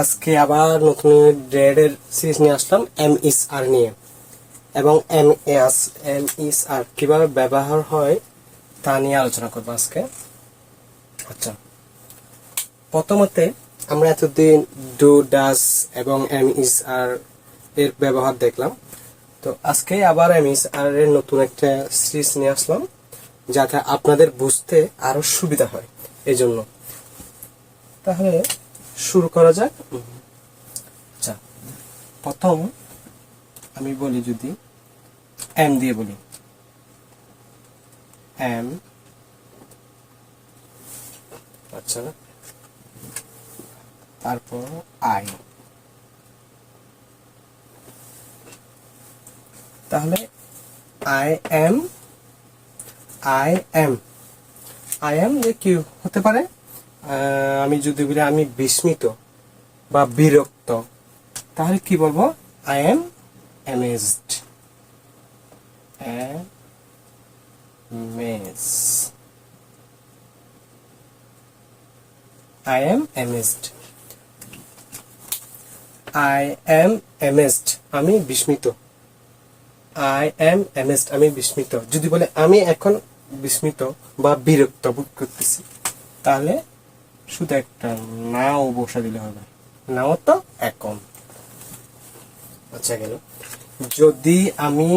আজকে আবার নতুন ড্রেডের সিরিজ নিয়ে আসলাম এম ইস আর নিয়ে। এবং am is am is are কীভাবে ব্যবহার হয় তা নিয়ে আলোচনা করব আজকে। আচ্ছা। প্রথমতে আমরা এতদিন ডু ডাস এবং এম ইস আর এর ব্যবহার দেখলাম। তো আজকে আবার এম ইস আর এর নতুন একটা সিরিজ নিয়ে আসলাম, যাতে আপনাদের বুঝতে আরও সুবিধা হয়। এই জন্য। তাহলে শুরু করা যাক। আচ্ছা প্রথম আমি বলি যদি এম দিয়ে বলি। এম আচ্ছা। তারপর আই তাহলে I am I am I am যে কি হতে পারে? আমি যদি বলি আমি বিস্মিত বা বিরক্ত, তাহলে কি বলব? I am amazed amaze I am amazed I am amazed আমি বিস্মিত। আই এম অ্যামেজড আমি বিস্মিত। যদি বলে আমি এখন বিস্মিত বা বিরক্ত বোধ করতেছি, তাহলে শুধু একটা নাও বসা দিলে হবে। নাও তো এখন আচ্ছা গেল। যদি আমি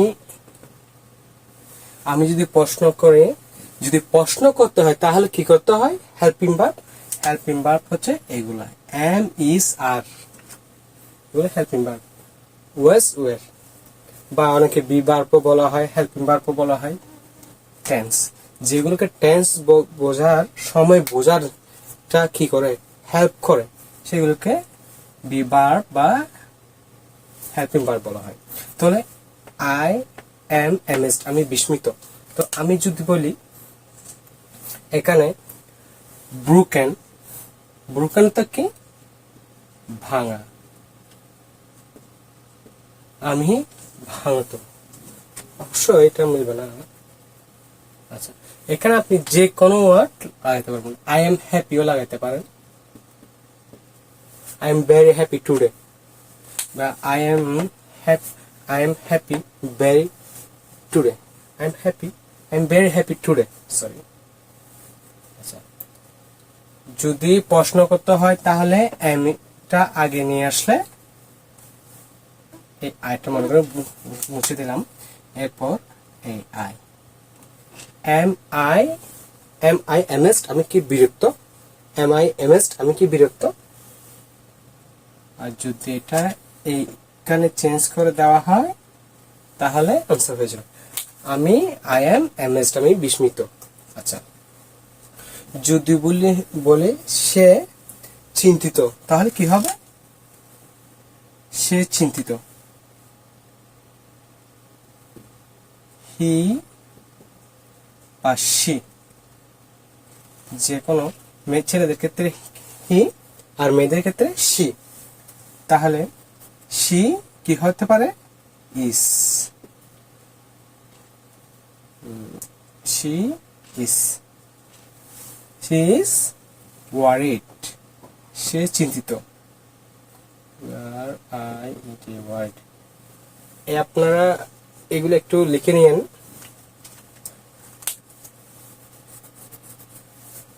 আমি যদি প্রশ্ন করে যদি প্রশ্ন করতে হয় তাহলে কি করতে হয়? হেল্পিং ভার্ব হেল্পিং ভার্ব হচ্ছে এগুলা। এম ইজ আর এগুলো হেল্পিং ভার্ব ওয়েস ওয়ের বা অনেকে বি ভার্বও বলা হয় হেল্পিং ভার্বও বলা হয়। টেন্স যেগুলোকে টেন্স বোঝার সময় বোঝারটা কি করে? হেল্প করে। সেগুলোকে বি বা হেল্পিং ভার্ব বলা হয়। তাহলে আই এম অ্যামেজড আমি বিস্মিত। তো আমি যদি বলি, এখানে ব্রুকেন ব্রুকেন তো কি? ভাঙা। আমি ভাঙত। অবশ্য এটা মিলবে না। আচ্ছা এখানে আপনি যে কোনো ওয়ার্ড লাগাইতে পারবেন। আই এম হ্যাপিও লাগাইতে পারেন। I am very happy today বা I am I am happy very today I am happy I am very happy today sorry আচ্ছা যদি প্রশ্ন করতে হয়, তাহলে এমটা আগে নিয়ে আসলে এই আইটা মনে করে মুছে দিলাম। এরপর এই I am I am I এমএসড আমি কি বিরক্ত? এম আই এমএসড আমি কি বিরক্ত? আর যদি এটা এইখানে চেঞ্জ করে দেওয়া হয়, তাহলে আনসার হয়ে যাবে। আমি আই এম এমএসড আমি বিস্মিত। আচ্ছা। যদি বলি, বলে সে চিন্তিত, তাহলে কি হবে? সে চিন্তিত। হি বা সি যে কোনো মেয়ে ছেলেদের ক্ষেত্রে হি আর মেয়েদের ক্ষেত্রে সি তাহলে সি কি হতে পারে? Is. She is. She is worried. সে চিন্তিত। আর আই ইটি ওয়ার্ড। আপনারা এগুলো একটু লিখে নিয়েন।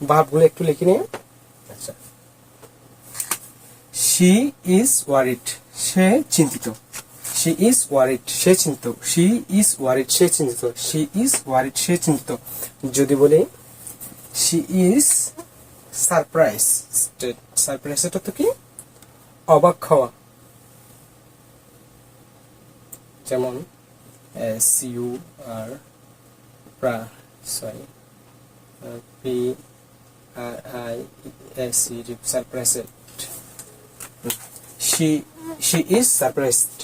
ভাবগুলো একটু লিখে নিন আচ্ছা। শি ইজ ওয়ারিড সে চিন্তিত। শি ইজ ওয়ারিড সে চিন্তিত। শি ইজ ওয়ারিড সে চিন্তিত। শি ইজ ওয়ারিড সে চিন্তিত। যদি বলি শি ইজ সারপ্রাইজ সারপ্রাইজ এটা তো কি? অবাক হওয়া। যেমন এস ইউ আর প্রা sorry P C surprised she she is surprised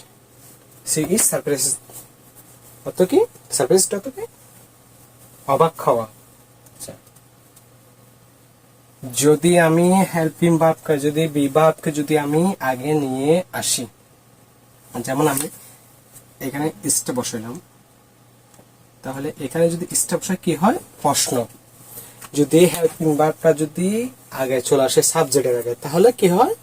she is surprised অত কি? অত কি? অবাক হওয়া। আচ্ছা। যদি আমি হেল্পিং ভাবকে যদি বিভাবকে যদি আমি আগে নিয়ে আসি। যেমন আমি এখানে ইস্টে বসাইলাম। তাহলে এখানে যদি ইস্টে বসাই, কি হয়? প্রশ্ন। যদি হ্যাঁ, হেল্পিং ভার্বটা যদি আগে চলে আসে সাবজেক্টের আগে, তাহলে কি হয়?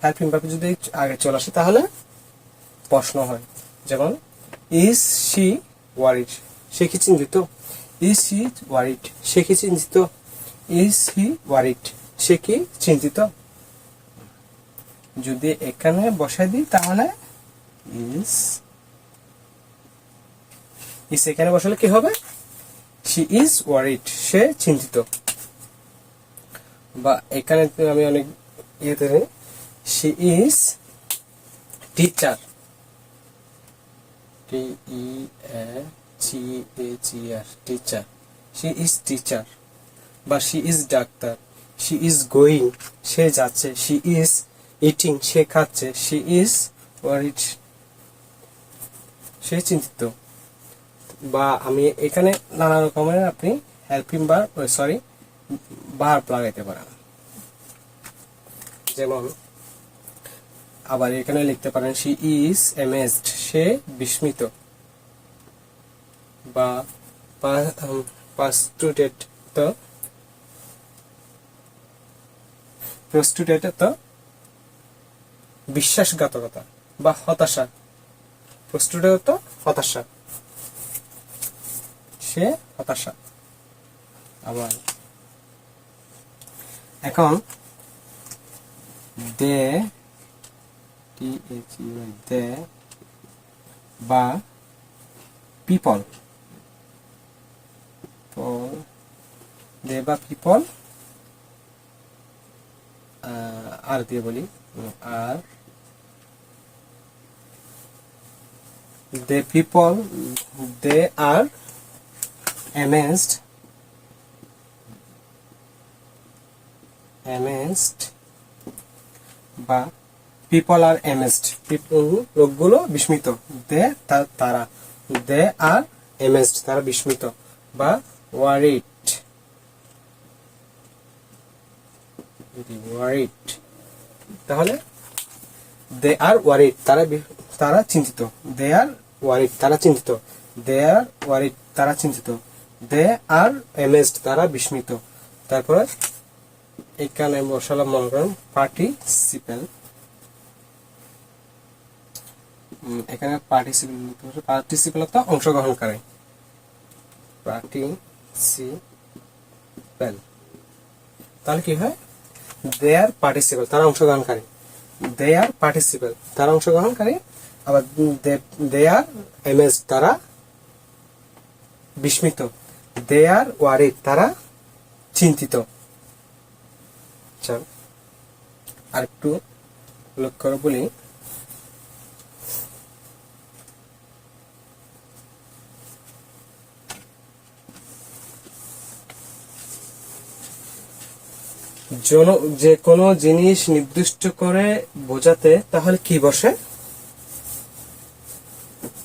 হ্যাঁ, হেল্পিং ভার্ব যদি আগে চলে আসে, তাহলে প্রশ্ন হয়। যেমন ইজ সি ওয়ারিড সে কি চিন্তিত? ইজ সি ওয়ারিড সে কি চিন্তিত? ইজ সি ওয়ারিড সে কি চিন্তিত? যদি এখানে বসাই দিই, তাহলে ইজ ইজ এখানে বসালে কি হবে? শি ইজ ওয়ারিড সে চিন্তিত। বা এখানে আমি অনেক ইয়েতে she is teacher T G R teacher she is teacher বা she is doctor she is going সে যাচ্ছে। শি ইজ ইটিং সে খাচ্ছে। শি ইজ ওয়ারিড সে চিন্তিত। বা আমি এখানে নানা রকমের আপনি হেল্পিং বার সরি ভার্ব লাগাইতে পারেন। যেমন, আবার এখানে লিখতে পারেন শি ইজ এমেজড সে বিস্মিত বা পাস্টুটেড তো প্রস্টুটেড তো বিশ্বাসঘাতকতা বা হতাশা। প্রস্টুটেড তো হতাশা। সে হতাশা। আবার এখন দে দে বা পিপল। দে বা পিপল আর দিয়ে বলি, are they people, they are amazed. Amazed. বা পিপল আর people, লোকগুলো বিস্মিত। দে তারা। দে আর amazed, তারা বিস্মিত। বা ওয়ারিড ওয়ারিড তাহলে দে আর ওয়ারিড তারা তারা চিন্তিত। দে আর ওয়ারিড তারা চিন্তিত। দে আর ওয়ারিড তারা চিন্তিত। দে আর এমেজড তারা বিস্মিত। তারপরে এখানে বসালাম মনে করেন পার্টিসিপেল এখানে পার্টিসিপেল পার্টিসিপেল তো অংশগ্রহণকারী পার্টিসিপেল তাহলে কি হয়? দে আর পার্টিসিপেল তারা অংশগ্রহণকারী। দে আর পার্টিসিপেল তারা অংশগ্রহণকারী। আবার দে আর এমএস তারা বিস্মিত। দে আর তারা চিন্তিত। আর একটু লক্ষ্য বলি। জন- যে কোনো জিনিস নির্দিষ্ট করে বোঝাতে তাহলে কি বসে?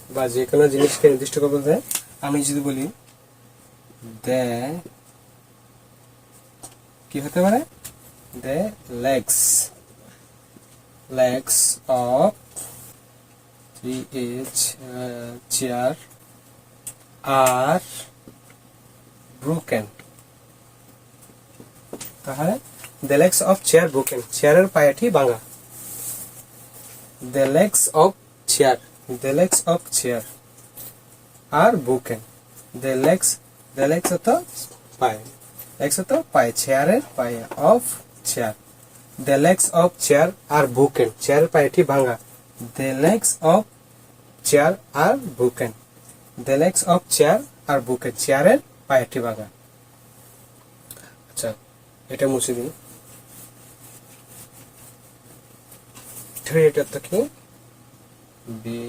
বা যে কোনো জিনিসকে নির্দিষ্ট করে বলতে আমি যদি বলি দে কি হতে পারে? They legs legs of three H chair are broken তাহলে the legs of chair broken চেয়ারের পায়াটি ভাঙা। The legs of chair the legs of chair are broken the legs the legs অত পায়ে লেগস অত পায়ে চেয়ারের পায়ে of chair the legs of chair are broken চেয়ারের পায়াটি ভাঙা। The legs of chair are broken the legs of chair are broken চেয়ারের পায়াটি ভাঙা। আচ্ছা এটা মুছে দিন এটা তো কি? বি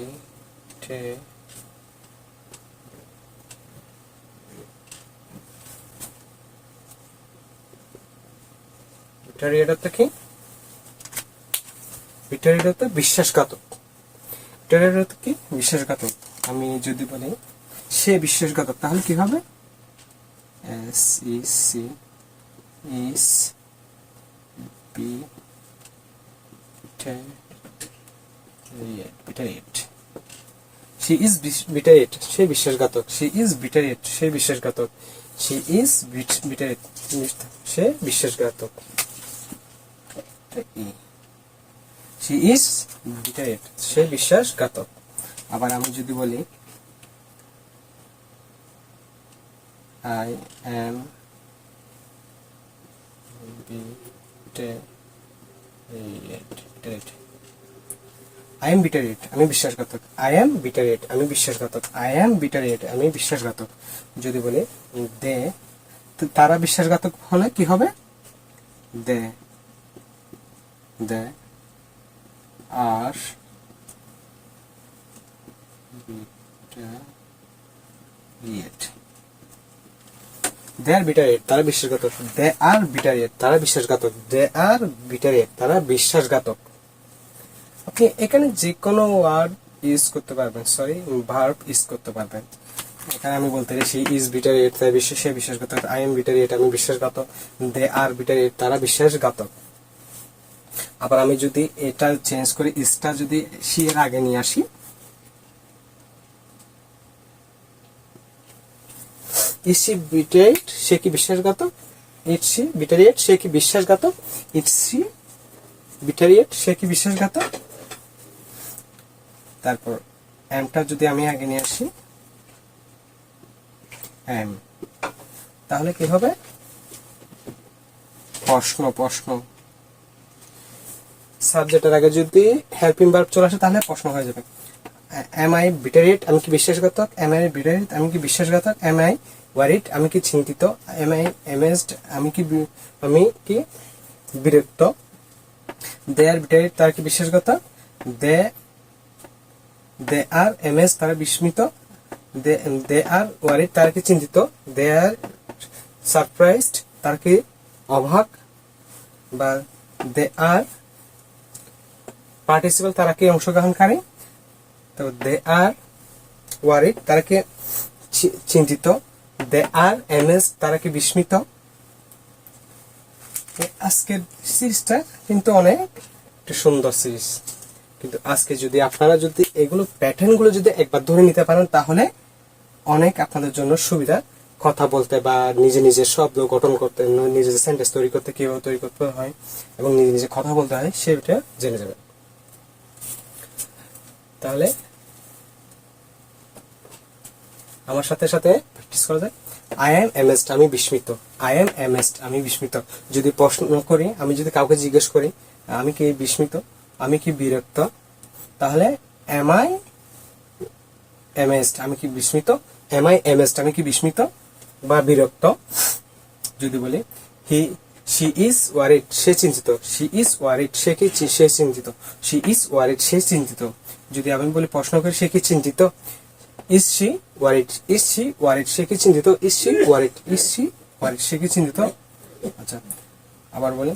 টে ভিক্টোরিয়াটা কি? ভিক্টোরিয়াটা তো বিশ্বাসঘাতক। ভিক্টোরিয়াটা তো কি? বিশ্বাসঘাতক। আমি যদি বলি, সে বিশ্বাসঘাতক, তাহলে কি হবে? S E C is betrayed she is betrayed সে বিশ্বাসঘাতক। সি ইজ বিটারিয়েট সে বিশ্বাসঘাতক। সি ইজ বিটারিয়েট সে বিশ্বাসঘাতক। শি ইজ বিটারেট সে বিশ্বাসঘাতক। আবার আমি যদি বলি I am I am betrayed আমি বিশ্বাসঘাতক। আই এম বিটারেট আমি বিশ্বাসঘাতক। আই এম বিটারেট আমি বিশ্বাসঘাতক। যদি বলি দে তারা বিশ্বাসঘাতক হলে কি হবে? দে দে আর তারা বিশ্বাসঘাতক। দে আর বিটারিয়েট তারা বিশ্বাসঘাতক। দে আর বিটারিয়েট তারা বিশ্বাসঘাতক। আপনি এখানে যে কোনো ওয়ার্ড ইউজ করতে পারবেন, সরি, ভার্ব ইউজ করতে পারবেন। এখানে আমি বলতে পারি সি ইজ বিটারিয়েট তাই বিশ্বাস সে বিশ্বাসঘাতক। আই এম বিটারিয়েট আমি বিশ্বাসঘাতক। দে আর বিটারিয়েট তারা বিশ্বাসঘাতক। আবার আমি যদি এটা চেঞ্জ করে ইসটা যদি সি এর আগে নিয়ে আসি ইজ সি সে কি বিশ্বাসঘাতক? ইট সি বিটারিয়েট, সে কি বিশ্বাসঘাতক? ইট সি বিটারিয়েট, সে কি বিশ্বাসঘাতক? তারপর এমটা যদি আমি আগে নিয়ে আসি এম তাহলে কি হবে? প্রশ্ন প্রশ্ন। সাবজেক্টের আগে যদি হেল্পিং ভার্ব চলে আসে, তাহলে প্রশ্ন হয়ে যাবে। এম আই বিটারিট আমি কি বিশ্বাসঘাতক? এম আই বিটারিট আমি কি বিশ্বাসঘাতক? এম আই ওয়ারিট আমি কি চিন্তিত? এম আই এমএসড আমি কি আমি কি বিরক্ত? দে আর বিটারিট তার কি বিশ্বাসঘাতক? দে দে আর এমএস তারা বিস্মিত? দে দে আর ওয়ারিড তারা কি চিন্তিত? দে আর সারপ্রাইজড তার কি অবাক? বা দে আর পার্টিসিপাল তারা কি অংশগ্রহণকারী? তো দে আর ওয়ারিড তারা কি চিন্তিত। দে আর এমএস তারা কি বিস্মিত। আজকের সিরিজটা কিন্তু অনেক একটা সুন্দর সিরিজ। কিন্তু আজকে যদি আপনারা যদি এগুলো প্যাটার্নগুলো যদি একবার ধরে নিতে পারেন, তাহলে অনেক আপনাদের জন্য সুবিধা। কথা বলতে বা নিজে নিজে শব্দ গঠন করতে, নিজে সেন্টেন্স তৈরি করতে, কীভাবে তৈরি করতে হয় এবং নিজে নিজে কথা বলতে হয়, সেটা জেনে যাবেন। তাহলে আমার সাথে সাথে প্র্যাকটিস করা যায়। আই এম আমি বিস্মিত। আই এম এমএসড আমি বিস্মিত। যদি প্রশ্ন করি, আমি যদি কাউকে জিজ্ঞেস করি, আমি কি বিস্মিত? আমি কি বিরক্ত? তাহলে এম আই আমি কি বিস্মিত? এম আই আমি কি বিস্মিত বা বিরক্ত? যদি বলি হি ইজ ওয়ারিড সে চিন্তিত। শি ইজ ওয়ারিড সে কি সে চিন্তিত। শি ইজ ওয়ারিড সে চিন্তিত। যদি আমি বলি প্রশ্ন করি, সে কি চিন্তিত? ইজ শি ওয়ারিড ওয়ারিড সে কি চিন্তিত? ইজ শি ওয়ারিড ওয়ারিড সে কি চিন্তিত? আচ্ছা আবার বলি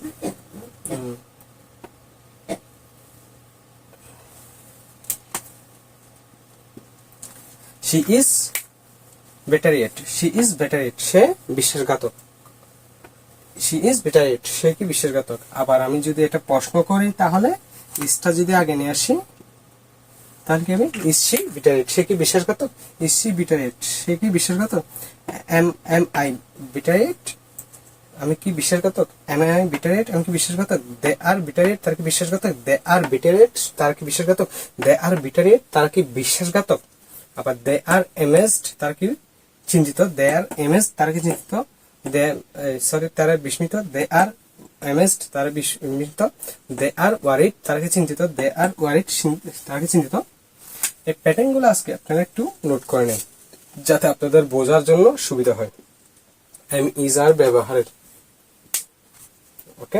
she is betrayed. She is betrayed. সে বিশ্বাসঘাতক। She is betrayed. সে কি বিশ্বাসঘাতক? আবার আমি যদি এটা প্রশ্ন করি, তাহলে ইসটা যদি আগে নিয়ে আসি তাহলে কি হবে? ইজ সি বিটারেট সে কি বিশ্বাসঘাতক? ইজ সি বিটারেট সে কি বিশ্বাসঘাতক? এম এম আই বিটারেট আমি কি বিশ্বাসঘাতক? এম আই বিটারেট আমি কি বিশ্বাসঘাতক? দে আর বিটারেট তার কি বিশ্বাসঘাতক? দে আর বিটারেট তার কি বিশ্বাসঘাতক? দে আর বিটারেট তার কি বিশ্বাসঘাতক? আবার দে আর এমএসড তার কি চিন্তিত? দে আর এমএস তার কি চিন্তিত? দে সরি তারা বিস্মিত? দে আর এমএসড তারা বিস্মিত? দে আর ওয়ারিড তারা কি চিন্তিত? দে আর ওয়ারিড তারা কি চিন্তিত? এই প্যাটার্নগুলো আজকে আপনারা একটু নোট করে নেন, যাতে আপনাদের বোঝার জন্য সুবিধা হয়। এম ইজ আর ব্যবহারের। ওকে